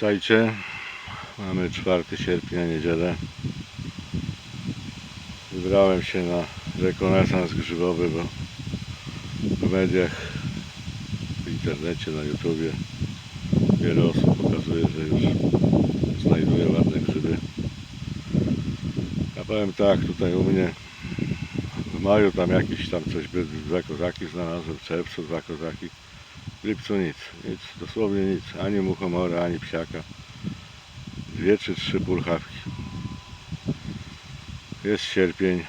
Witajcie. Mamy 4 sierpnia, niedzielę. Wybrałem się na rekonesans grzybowy, bo w mediach, w internecie, na YouTubie wiele osób pokazuje, że już znajduje ładne grzyby. Ja powiem tak, tutaj u mnie w maju tam jakieś tam coś dwa kozaki znalazłem, czerwcu dwa kozaki. W lipcu nic, nic, dosłownie nic, ani muchomora, ani psiaka. Dwie czy trzy pulchawki. Jest sierpień,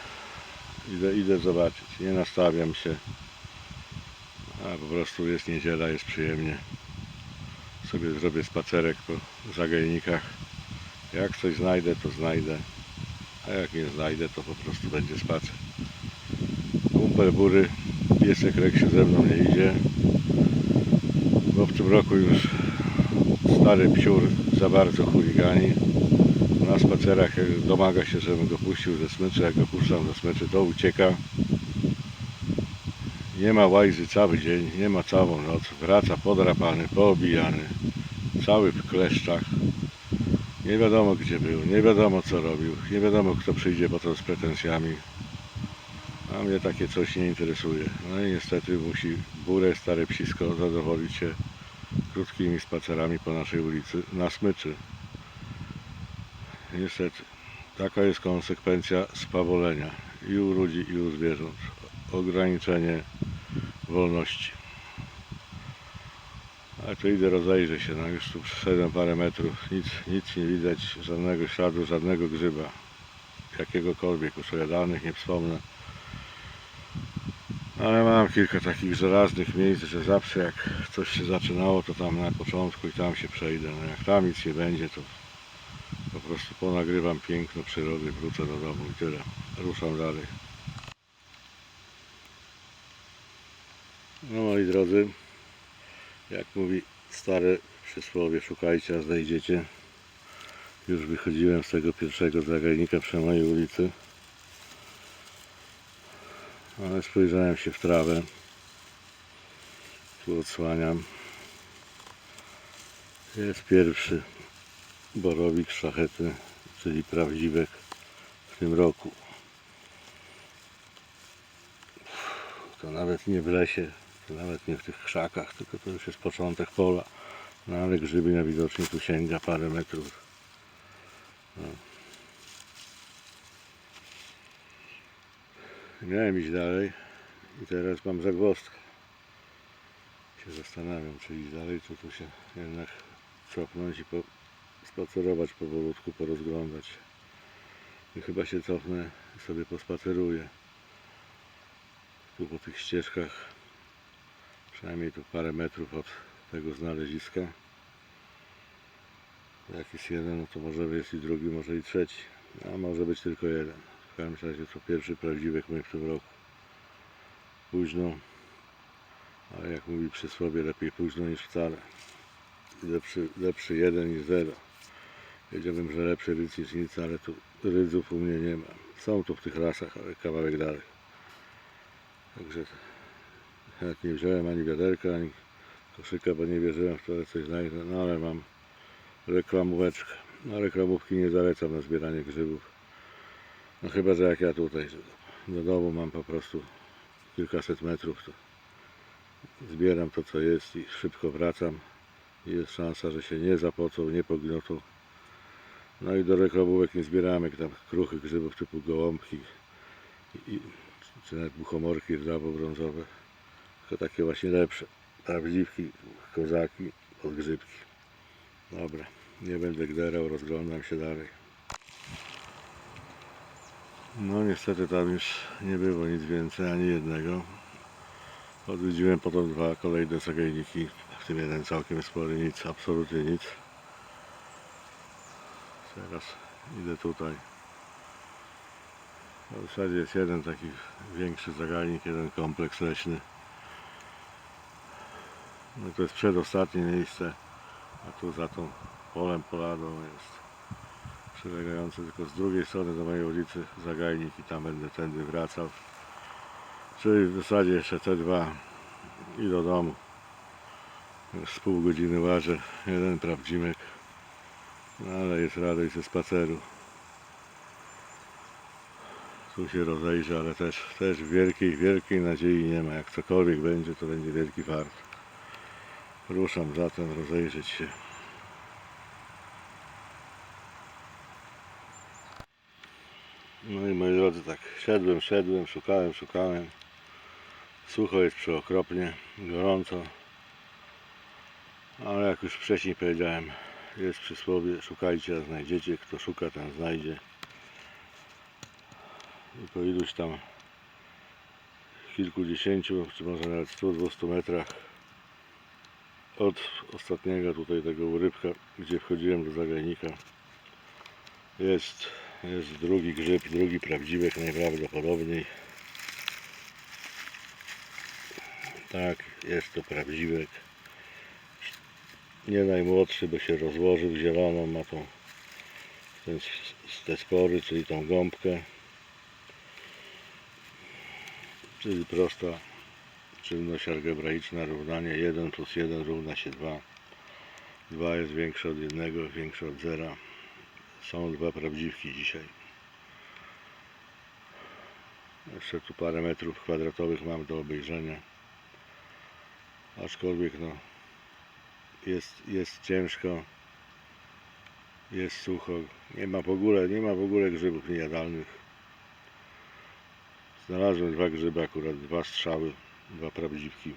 idę, idę zobaczyć, nie nastawiam się. A po prostu jest niedziela, jest przyjemnie. Sobie zrobię spacerek po zagajnikach. Jak coś znajdę, to znajdę. A jak nie znajdę, to po prostu będzie spacer. Kumpel bury, piesek Reksiu ze mną nie idzie bo w tym roku już stary psiur za bardzo chuligani. Na spacerach domaga się, żebym go puścił ze smyczy, jak go puszczam ze smyczy, to ucieka. Nie ma łajzy cały dzień, nie ma całą noc. Wraca podrapany, poobijany, cały w kleszczach. Nie wiadomo gdzie był, nie wiadomo co robił, nie wiadomo kto przyjdzie potem z pretensjami. A mnie takie coś nie interesuje. No i niestety musi burę stare psisko zadowolić się krótkimi spacerami po naszej ulicy na smyczy. Niestety, taka jest konsekwencja spawolenia i u ludzi, i u zwierząt. Ograniczenie wolności. Ale to idę rozejrzę się, no już tu przeszedłem parę metrów, nic, nic nie widać, żadnego śladu, żadnego grzyba. Jakiegokolwiek, już o nie wspomnę. Ale mam kilka takich żelaznych miejsc, że zawsze jak coś się zaczynało, to tam na początku i tam się przejdę. No jak tam nic nie będzie, to po prostu ponagrywam piękno przyrody, wrócę do domu i tyle. Ruszam dalej. No moi drodzy, jak mówi stare przysłowie, szukajcie, a znajdziecie. Już wychodziłem z tego pierwszego zagajnika przy mojej ulicy. Ale spojrzałem się w trawę. Tu odsłaniam. Jest pierwszy borowik szlachetny, czyli prawdziwek w tym roku. To nawet nie w lesie, to nawet nie w tych krzakach, tylko to już jest początek pola. No ale grzyby najwidoczniej tu sięga parę metrów. Miałem iść dalej i teraz mam zagwozdkę. Się zastanawiam, czy iść dalej, czy tu się jednak cofnąć i po, spacerować powolutku, porozglądać. I chyba się cofnę i sobie pospaceruję. Tu po tych ścieżkach, przynajmniej tu parę metrów od tego znaleziska. Jak jest jeden, no to może jest i drugi, może i trzeci. A może być tylko jeden. W każdym razie to pierwszy prawdziwek mój w tym roku. Późno, ale jak mówi przysłowie, lepiej późno niż wcale. Lepszy, lepszy jeden niż zero. Wiedziałbym, że lepszy rydz niż nic, ale tu rydzów u mnie nie ma. Są tu w tych lasach, ale kawałek dalej. Także jak nie wziąłem ani wiaderka, ani koszyka, bo nie wierzyłem w to, coś znajdę. No ale mam reklamóweczkę. No reklamówki nie zalecam na zbieranie grzybów. No chyba, że jak ja tutaj do domu mam po prostu kilkaset metrów, to zbieram to co jest i szybko wracam. Jest szansa, że się nie zapocą, nie pogniotą. No i do reklamówek nie zbieramy tam kruchych grzybów typu gołąbki i, czy nawet buchomorki rdawo-brązowe. Tylko takie właśnie lepsze. Prawdziwki, kozaki, podgrzybki. Dobra, nie będę gderał, rozglądam się dalej. No niestety tam już nie było nic więcej, ani jednego. Odwiedziłem potem dwa kolejne zagajniki, w tym jeden całkiem spory, nic, absolutnie nic. Teraz idę tutaj. W zasadzie jest jeden taki większy zagajnik, jeden kompleks leśny. No to jest przedostatnie miejsce, a tu za tą polem poladą jest przylegający tylko z drugiej strony do mojej ulicy zagajnik i tam będę tędy wracał. Czyli w zasadzie jeszcze te dwa i do domu. Już z pół godziny łażę, jeden prawdzimek No, ale jest radość ze spaceru. Tu się rozejrzę, ale też, też wielkiej, wielkiej nadziei nie ma. Jak cokolwiek będzie, to będzie wielki fart. Ruszam zatem rozejrzeć się. No i moi drodzy, tak szedłem, szedłem, szukałem, szukałem. Sucho jest przeokropnie, gorąco. Ale jak już wcześniej powiedziałem, jest przysłowie, szukajcie, a znajdziecie. Kto szuka, ten znajdzie. I po iluś tam kilkudziesięciu, czy może nawet 100-200 metrach od ostatniego tutaj tego urybka, gdzie wchodziłem do zagajnika, jest, jest drugi grzyb, drugi prawdziwek najprawdopodobniej. Tak, jest to prawdziwek. Nie najmłodszy, bo się rozłożył zieloną, ma tą ten, te spory, czyli tą gąbkę. Czyli prosta czynność algebraiczna, równanie 1 plus 1 równa się 2. 2 jest większe od 1, większe od 0. Są dwa prawdziwki dzisiaj. Jeszcze tu parę metrów kwadratowych mam do obejrzenia. Aczkolwiek no jest, jest ciężko. Jest sucho. Nie ma w ogóle, nie ma w ogóle grzybów niejadalnych. Znalazłem dwa grzyby, akurat dwa strzały, dwa prawdziwki.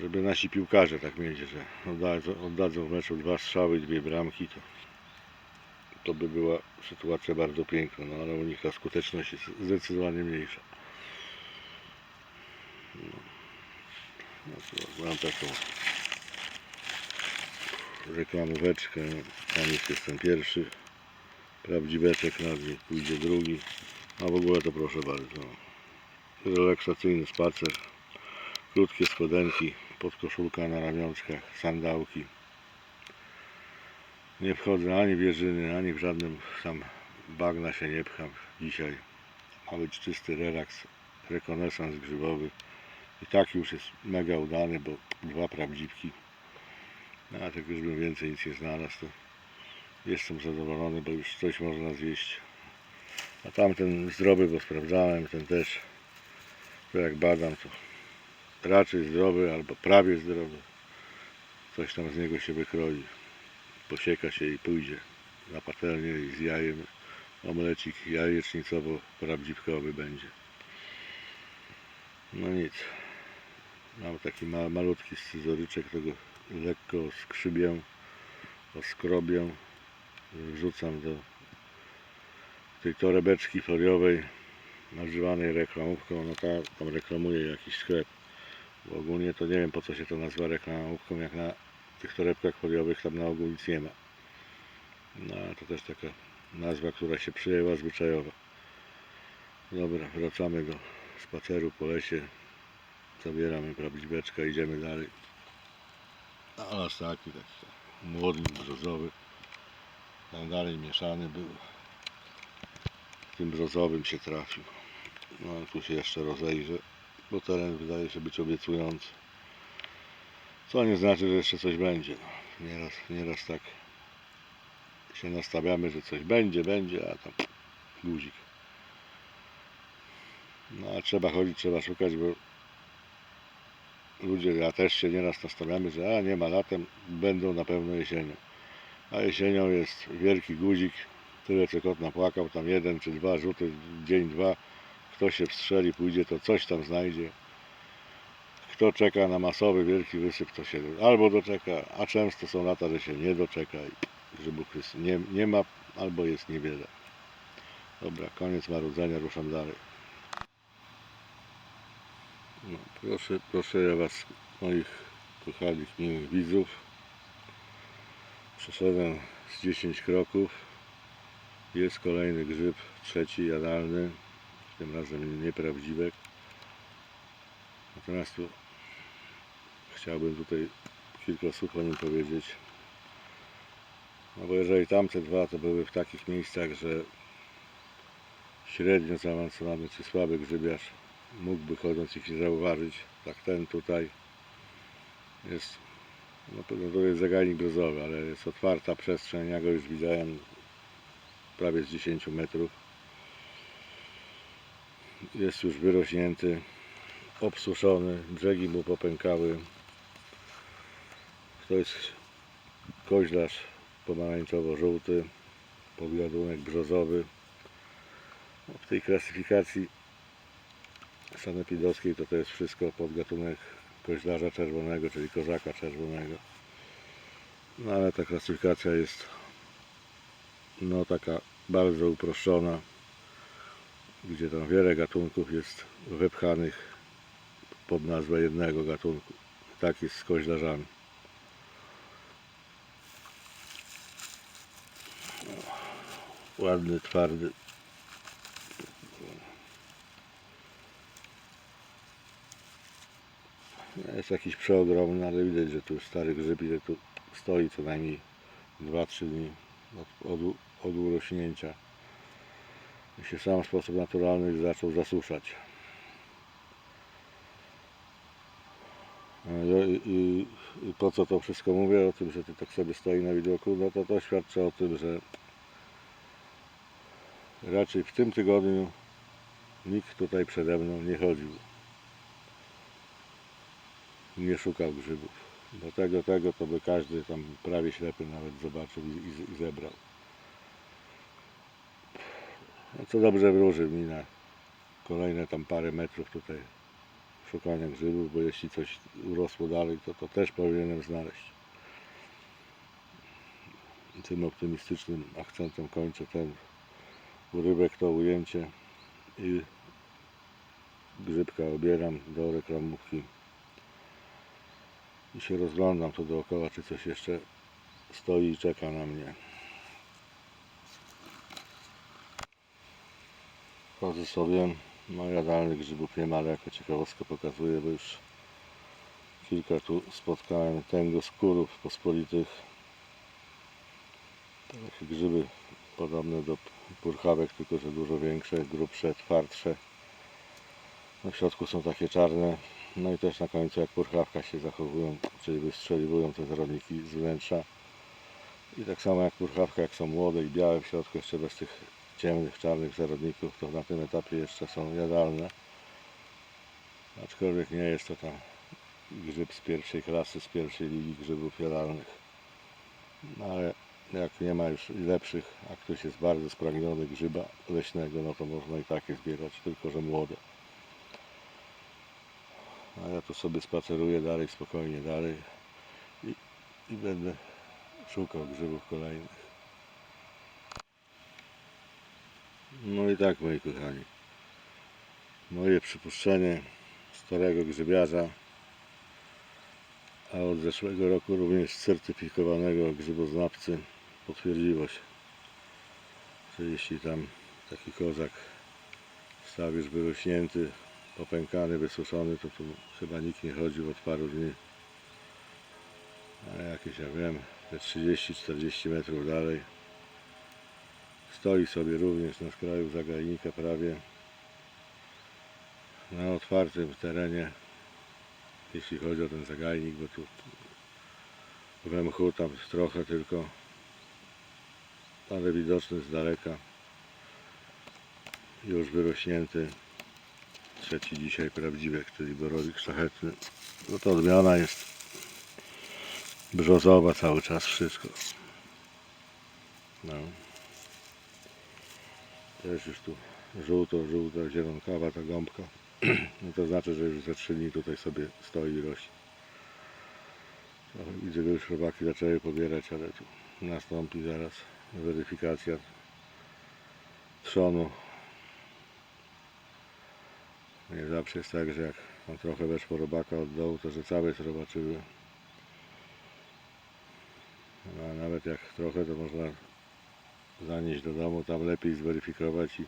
Żeby nasi piłkarze tak mieli, że oddadzą, oddadzą w meczu dwa strzały dwie bramki, to, to by była sytuacja bardzo piękna, no ale u nich ta skuteczność jest zdecydowanie mniejsza. No, no mam taką reklamóweczkę, tam jest jestem pierwszy, prawdziweczek na mnie, pójdzie drugi. A w ogóle to proszę bardzo. Relaksacyjny spacer. Krótkie spodenki, podkoszulka na ramionczkach, sandałki. Nie wchodzę ani w jeżyny, ani w żadnym tam bagna się nie pcham dzisiaj. Ma być czysty relaks, rekonesans grzybowy. I tak już jest mega udany, bo dwa prawdziwki. No, a tak już bym więcej nic nie znalazł, to jestem zadowolony, bo już coś można zjeść. A tamten zdrowy, bo sprawdzałem, ten też, to jak badam, to raczej zdrowy albo prawie zdrowy. Coś tam z niego się wykroi. Posieka się i pójdzie na patelnię i z jajem omlecik jajecznicowo-prawdziwkowy będzie. No nic. Mam taki ma, malutki scyzoryczek, tego lekko skrzybię, oskrobię, wrzucam do tej torebeczki foliowej nazywanej reklamówką, no ta tam reklamuje jakiś sklep. Bo ogólnie to nie wiem po co się to nazywa reklamówką, jak na tych torebkach foliowych tam na ogół nic nie ma. No to też taka nazwa, która się przyjęła zwyczajowa. Dobra, wracamy do spaceru po lesie. Zabieramy prawdziweczka, idziemy dalej. A las taki, taki brzozowy. Tam dalej mieszany był tym brozowym się trafił. No tu się jeszcze rozejrzę, bo teren wydaje się być obiecujący. Co nie znaczy, że jeszcze coś będzie. No, nieraz, nieraz tak się nastawiamy, że coś będzie, będzie, a tam guzik. No a trzeba chodzić, trzeba szukać, bo ludzie, ja też się nieraz nastawiamy, że a nie ma latem, będą na pewno jesienią. A jesienią jest wielki guzik, tyle co kot napłakał, tam jeden czy dwa rzuty, dzień, dwa, kto się wstrzeli, pójdzie, to coś tam znajdzie. Kto czeka na masowy wielki wysyp, to się albo doczeka, a często są lata, że się nie doczeka i grzybów jest nie, nie ma, albo jest niewiele. Dobra, koniec marudzenia, ruszam dalej. No, proszę, proszę ja Was, moich kochanych, miłych widzów. Przeszedłem z 10 kroków. Jest kolejny grzyb, trzeci jadalny, tym razem nieprawdziwek. Natomiast tu chciałbym tutaj kilka słów o nim powiedzieć. No bo jeżeli tamte dwa to były w takich miejscach, że średnio zaawansowany czy słaby grzybiarz mógłby chodząc ich nie zauważyć, tak ten tutaj jest No to, jest zagajnik brzozowy, ale jest otwarta przestrzeń, ja go już widziałem prawie z 10 metrów. Jest już wyrośnięty, obsuszony, brzegi mu popękały. To jest koźlarz pomarańczowo-żółty, podgadunek brzozowy. No, w tej klasyfikacji sanepidowskiej to to jest wszystko podgatunek koźlarza czerwonego, czyli kozaka czerwonego. No ale ta klasyfikacja jest no taka bardzo uproszczona, gdzie tam wiele gatunków jest wepchanych pod nazwę jednego gatunku. Tak jest z koźlarzami. Ładny, twardy. Jest jakiś przeogromny, ale widać, że tu stary grzyb i że tu stoi co najmniej 2-3 dni od, od, od urośnięcia. I się w sam sposób naturalny już zaczął zasuszać. E, I, i, I po co to wszystko mówię? O tym, że tu tak sobie stoi na widoku, no to to świadczy o tym, że raczej w tym tygodniu nikt tutaj przede mną nie chodził. Nie szukał grzybów. Bo tego, tego to by każdy tam prawie ślepy nawet zobaczył i, i, zebrał. No co dobrze wróży mi na kolejne tam parę metrów tutaj szukania grzybów, bo jeśli coś urosło dalej, to to też powinienem znaleźć. Tym optymistycznym akcentem kończę ten urywek, to ujęcie i grzybka obieram do reklamówki i się rozglądam tu dookoła, czy coś jeszcze stoi i czeka na mnie. Chodzę sobie, no jadalnych grzybów nie ma, ale jako ciekawostkę pokazuję, bo już kilka tu spotkałem tęgoskórów pospolitych. To Takie grzyby podobne do purchawek, tylko że dużo większe, grubsze, twardsze. No w środku są takie czarne, no i też na końcu jak purchawka się zachowują, czyli wystrzeliwują te zarodniki z wnętrza. I tak samo jak purchawka, jak są młode i białe w środku, jeszcze bez tych ciemnych, czarnych zarodników, to na tym etapie jeszcze są jadalne. Aczkolwiek nie jest to tam grzyb z pierwszej klasy, z pierwszej ligi grzybów jadalnych. No ale jak nie ma już lepszych, a ktoś jest bardzo spragniony grzyba leśnego, no to można i takie zbierać, tylko że młode. A ja tu sobie spaceruję dalej, spokojnie dalej i, i będę szukał grzybów kolejnych. No i tak moi kochani. Moje przypuszczenie starego grzybiarza, a od zeszłego roku również certyfikowanego grzyboznawcy potwierdziło się. Że jeśli tam taki kozak stał już wyrośnięty, popękany, wysuszony, to tu chyba nikt nie chodził od paru dni. A jakieś, ja wiem, te 30-40 metrów dalej stoi sobie również na skraju zagajnika prawie na otwartym terenie jeśli chodzi o ten zagajnik, bo tu we mchu tam trochę tylko ale widoczny z daleka. Już wyrośnięty. Trzeci dzisiaj prawdziwek, czyli borowik szlachetny. No to odmiana jest brzozowa cały czas wszystko. No. Też już tu żółto, żółta, zielonkawa ta gąbka. No to znaczy, że już za trzy dni tutaj sobie stoi i rośnie. Widzę, że już robaki zaczęły pobierać, ale tu nastąpi zaraz weryfikacja trzonu nie zawsze jest tak, że jak tam trochę weszło robaka od dołu, to że całe jest robaczyły. No, a nawet jak trochę, to można zanieść do domu, tam lepiej zweryfikować i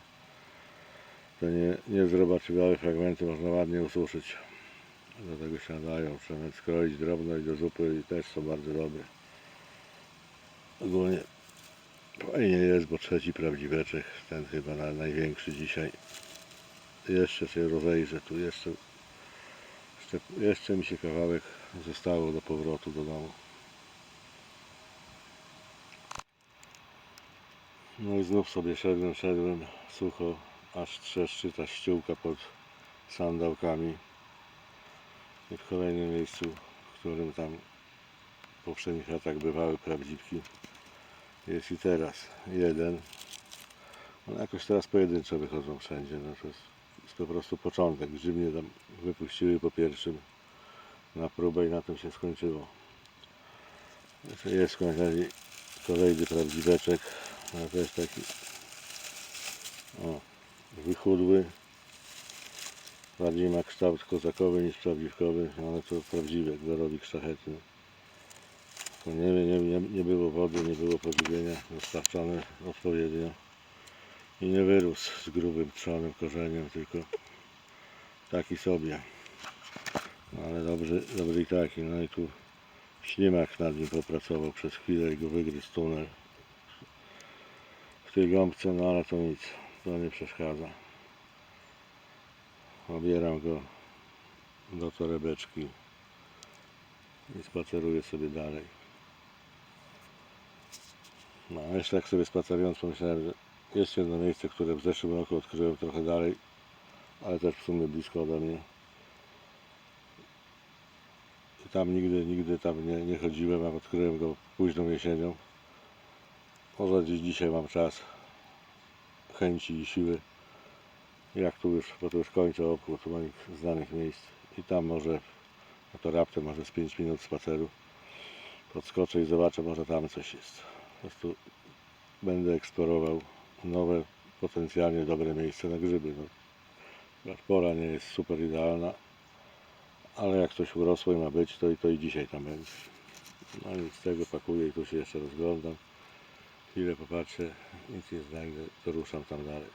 te nie, nie zrobaczywiałe fragmenty można ładnie ususzyć. Do tego się nadają. Trzeba skroić drobno i do zupy i też są bardzo dobre. Ogólnie fajnie jest, bo trzeci prawdziweczek, ten chyba na, największy dzisiaj. Jeszcze sobie rozejrzę tu, jeszcze, jeszcze, jeszcze mi się kawałek zostało do powrotu do domu. No i znów sobie szedłem, szedłem sucho, aż trzeszczy ta ściółka pod sandałkami. I w kolejnym miejscu, w którym tam poprzednich latach bywały prawdziwki, jest i teraz jeden. No jakoś teraz pojedynczo wychodzą wszędzie. No to jest, jest po prostu początek. Grzybnie tam wypuściły po pierwszym na próbę i na tym się skończyło. Jeszcze Jest kolejny, kolejny prawdziweczek, ale to jest taki o, wychudły. Bardziej ma kształt kozakowy niż prawdziwkowy, no ale to prawdziwek, werowik szlachetny. To nie, nie, nie, nie było wody, nie było pożywienia dostarczone odpowiednio i nie wyrósł z grubym, trzonym korzeniem, tylko taki sobie. No, ale dobry, dobry i taki. No i tu ślimak nad nim popracował przez chwilę i go wygryzł tunel w tej gąbce, no ale to nic, to nie przeszkadza. Obieram go do torebeczki i spaceruję sobie dalej. No jeszcze tak sobie spacerując pomyślałem, że jest jedno miejsce, które w zeszłym roku odkryłem trochę dalej, ale też w sumie blisko ode mnie. I tam nigdy, nigdy tam nie, nie chodziłem, a odkryłem go późną jesienią. Może dziś dzisiaj mam czas, chęci i siły. Jak tu już, bo to już kończę obchód moich znanych miejsc. I tam może, no to raptem może z 5 minut spaceru. Podskoczę i zobaczę, może tam coś jest. Po prostu będę eksplorował nowe, potencjalnie dobre miejsce na grzyby. No, pora nie jest super idealna, ale jak coś urosło i ma być, to i to i dzisiaj tam będzie. No nic z tego pakuję i tu się jeszcze rozglądam. Chwilę popatrzę, nic nie znajdę, to ruszam tam dalej.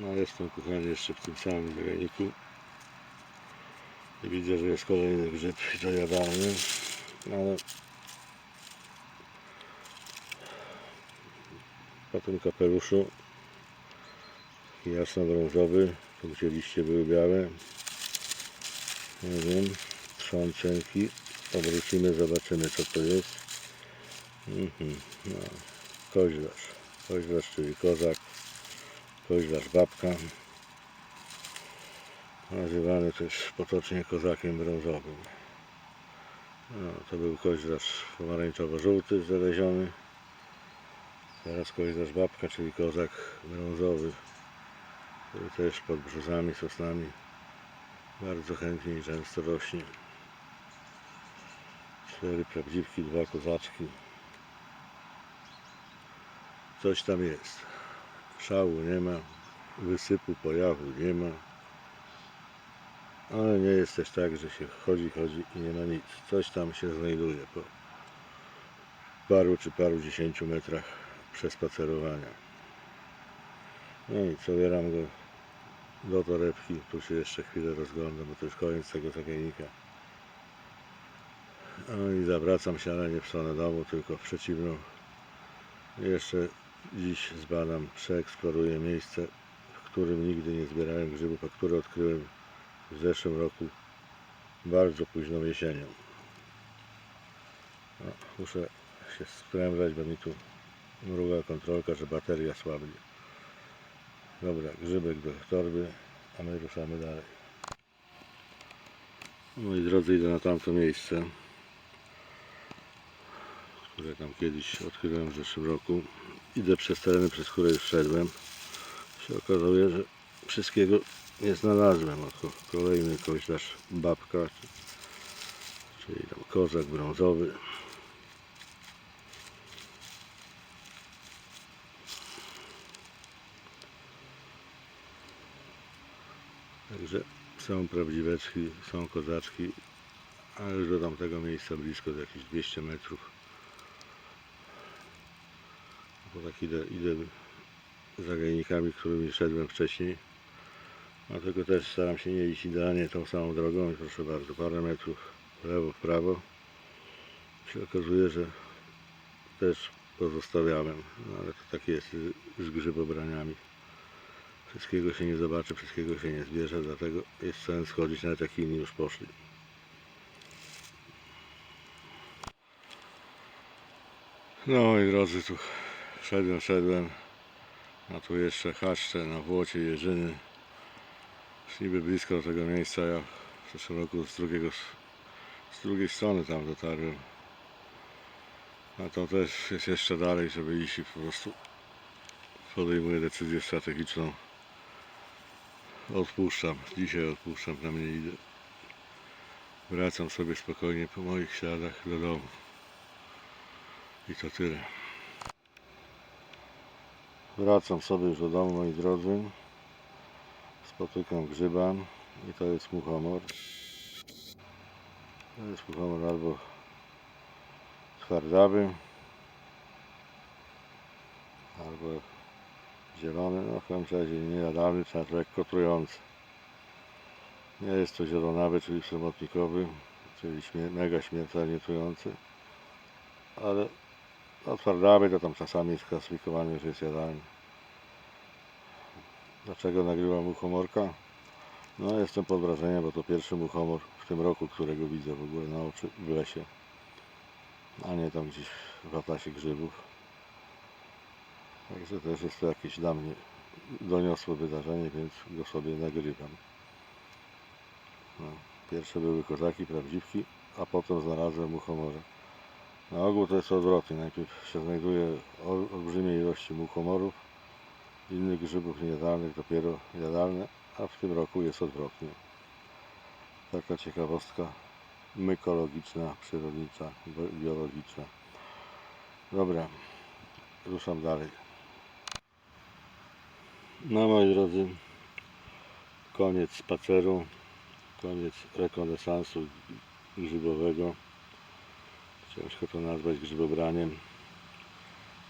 No jestem kochany jeszcze w tym samym graniku. I widzę, że jest kolejny grzyb dojadalny, ale po tym kapeluszu jasno-brązowy, tu gdzie liście były białe, nie wiem, trzącenki, obrócimy, zobaczymy co to jest. Mhm, no, koźlarz, koźlarz, czyli kozak, koźlarz babka, nazywany też potocznie kozakiem brązowym. No, to był koźlarz pomarańczowo-żółty znaleziony. Teraz koźlarz babka, czyli kozak brązowy, który też pod brzozami, sosnami bardzo chętnie i często rośnie. Cztery prawdziwki, dwa kozaczki. Coś tam jest. Szału nie ma, wysypu pojawu nie ma. Ale nie jest też tak, że się chodzi, chodzi i nie ma nic. Coś tam się znajduje po paru czy paru dziesięciu metrach przespacerowania. No i zabieram go do torebki. Tu się jeszcze chwilę rozglądam, bo to już koniec tego zagajnika. No i zawracam się, ale nie w stronę domu, tylko w przeciwną. Jeszcze dziś zbadam, przeeksploruję miejsce, w którym nigdy nie zbierałem grzybów, a które odkryłem w zeszłym roku bardzo późną jesienią. No, muszę się sprężać, bo mi tu mruga kontrolka, że bateria słabnie. Dobra, grzybek do torby, a my ruszamy dalej. Moi drodzy, idę na tamto miejsce, które tam kiedyś odkryłem w zeszłym roku. Idę przez tereny, przez które już szedłem. Się okazuje, że wszystkiego nie znalazłem. Oto kolejny koźlarz babka, czyli tam kozak brązowy. Także są prawdziweczki, są kozaczki, ale już do tamtego miejsca blisko, do jakieś 200 metrów. Bo tak idę, idę zagajnikami, którymi szedłem wcześniej. Dlatego też staram się nie iść idealnie tą samą drogą proszę bardzo, parę metrów w lewo, w prawo się okazuje, że też pozostawiałem, no ale to tak jest z grzybobraniami. Wszystkiego się nie zobaczy, wszystkiego się nie zbierze, dlatego jest sens chodzić nawet jak inni już poszli. No moi drodzy, tu szedłem, szedłem. A tu jeszcze chaszcze na Włocie, Jerzyny. Już niby blisko do tego miejsca. Ja w zeszłym roku z, drugiego, z drugiej strony tam dotarłem. A to też jest jeszcze dalej, żeby iść i po prostu podejmuję decyzję strategiczną. Odpuszczam. Dzisiaj odpuszczam, tam nie idę. Wracam sobie spokojnie po moich śladach do domu. I to tyle. Wracam sobie już do domu, moi drodzy. Spotykam grzyba i to jest muchomor. To jest muchomor albo twardawy, albo zielony, no w każdym razie niejadalny, tak lekko trujący. Nie jest to zielonawy, czyli przemotnikowy, czyli śmie- mega śmiertelnie trujący, ale no, twardawy to tam czasami jest klasyfikowany, że jest jadalny. Dlaczego nagrywam muchomorka? No jestem pod wrażeniem, bo to pierwszy muchomor w tym roku, którego widzę w ogóle na oczy w lesie, a nie tam gdzieś w atlasie grzybów. Także też jest to jakieś dla mnie doniosłe wydarzenie, więc go sobie nagrywam. No, pierwsze były kozaki, prawdziwki, a potem znalazłem muchomora. Na ogół to jest odwrotnie. Najpierw się znajduje ol- olbrzymie ilości muchomorów, innych grzybów niejadalnych, dopiero jadalne, a w tym roku jest odwrotnie. Taka ciekawostka mykologiczna, przyrodnicza, bi- biologiczna. Dobra, ruszam dalej. No moi drodzy, koniec spaceru, koniec rekonesansu grzybowego. Ciężko to nazwać grzybobraniem.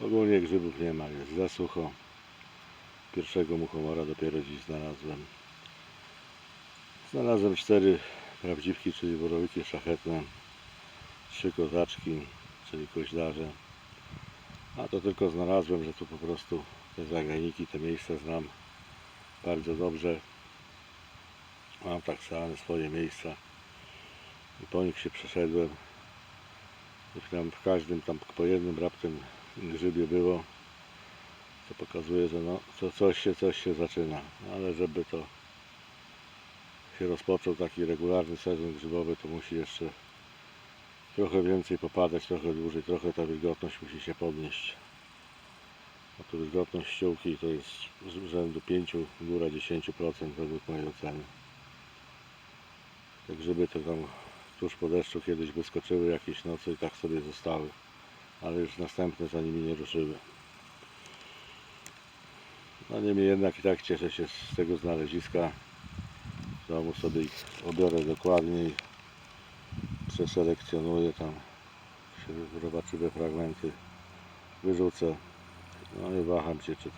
Ogólnie grzybów nie ma, jest za sucho. Pierwszego muchomora dopiero dziś znalazłem. Znalazłem cztery prawdziwki, czyli borowiki szlachetne, trzy kozaczki, czyli koźlarze. A to tylko znalazłem, że tu po prostu te zagajniki, te miejsca znam bardzo dobrze. Mam tak samo swoje miejsca i po nich się przeszedłem. I tam w każdym tam po jednym raptem grzybie było, to pokazuje, że no, co, coś, się, coś się zaczyna. Ale żeby to się rozpoczął taki regularny sezon grzybowy, to musi jeszcze trochę więcej popadać, trochę dłużej, trochę ta wilgotność musi się podnieść. Wilgotność ściółki to jest z rzędu 5, góra 10% według mojej oceny. Te grzyby to tam tuż po deszczu kiedyś wyskoczyły jakieś noce i tak sobie zostały, ale już następne za nimi nie ruszyły. No niemniej jednak i tak cieszę się z tego znaleziska. W domu sobie ich obiorę dokładniej, przeselekcjonuję tam się robaczywe fragmenty, wyrzucę. No nie waham się, czy,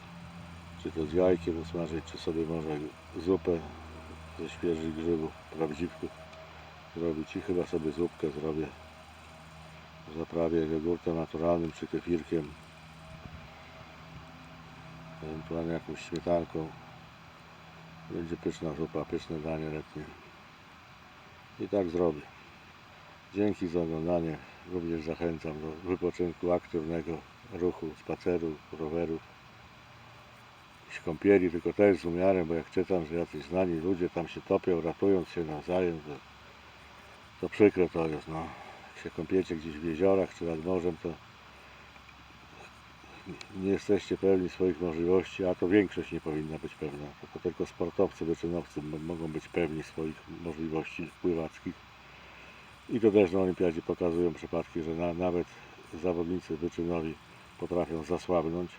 czy to z jajkiem usmażyć, czy sobie może zupę ze świeżych grzybów, prawdziwków zrobić i chyba sobie zupkę zrobię. Zaprawię jogurtem naturalnym czy kefirkiem. Ewentualnie jakąś śmietanką. Będzie pyszna zupa, pyszne danie letnie. I tak zrobię. Dzięki za oglądanie. Również zachęcam do wypoczynku aktywnego, ruchu, spaceru, rowerów. Jakichś kąpieli, tylko też z umiarem, bo jak czytam, że jacyś znani ludzie tam się topią, ratując się nawzajem, to, to przykre to jest. No. Jak się kąpiecie gdzieś w jeziorach czy nad morzem, to nie jesteście pewni swoich możliwości, a to większość nie powinna być pewna. To, tylko sportowcy, wyczynowcy mo- mogą być pewni swoich możliwości pływackich. I to też na olimpiadzie pokazują przypadki, że na, nawet zawodnicy wyczynowi potrafią zasłabnąć.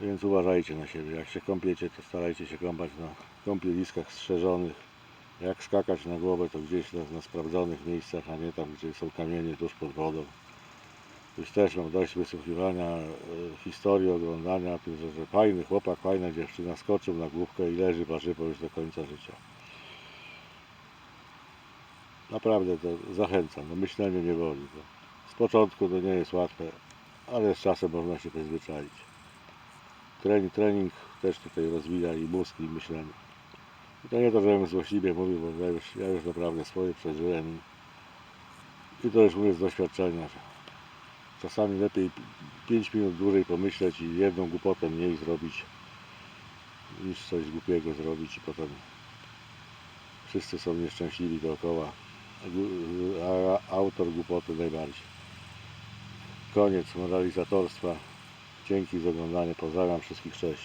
Więc uważajcie na siebie. Jak się kąpiecie, to starajcie się kąpać na kąpieliskach strzeżonych. Jak skakać na głowę, to gdzieś na, na sprawdzonych miejscach, a nie tam, gdzie są kamienie tuż pod wodą. Już też mam dość wysłuchiwania e, historii, oglądania że, że fajny chłopak, fajna dziewczyna skoczył na główkę i leży warzywo już do końca życia. Naprawdę to zachęcam, no myślenie nie boli. Bo z początku to nie jest łatwe, ale z czasem można się przyzwyczaić. Trening, trening też tutaj rozwija i mózg i myślenie. I to nie to, żebym złośliwie mówił, bo ja już, ja już naprawdę swoje przeżyłem i, i to już mówię z doświadczenia, czasami lepiej 5 minut dłużej pomyśleć i jedną głupotę mniej zrobić niż coś głupiego zrobić i potem wszyscy są nieszczęśliwi dookoła a autor głupoty najbardziej koniec moralizatorstwa. Dzięki za oglądanie. Pozdrawiam wszystkich. Cześć